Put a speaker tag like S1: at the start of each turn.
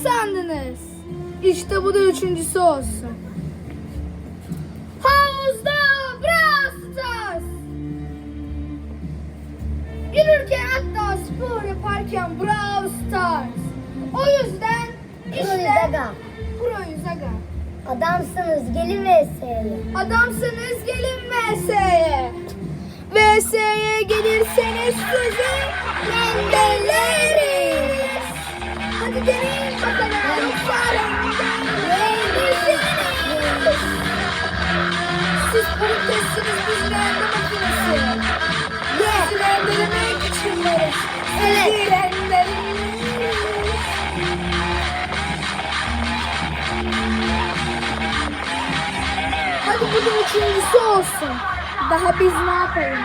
S1: adamsınız. İşte bu da üçüncüsü olsun. Havuzda Brawl Stars. Yürürken hatta spor yaparken Brawl Stars. O yüzden işte
S2: Prozaga.
S1: Pro Yüzaga.
S2: Adamsınız gelin VS'ye.
S1: Adamsınız gelin VS'ye. VS'ye gelirseniz sizi rendeleriz. Hadi deneyin bakalım. Yoksa rendeleriz. Siz patateссiniz biz rende makinesi. Sizi rendelemek için varız. Sizi rendeleriz. Hadi bu da üçüncüsü olsun. Daha biz ne yapalım?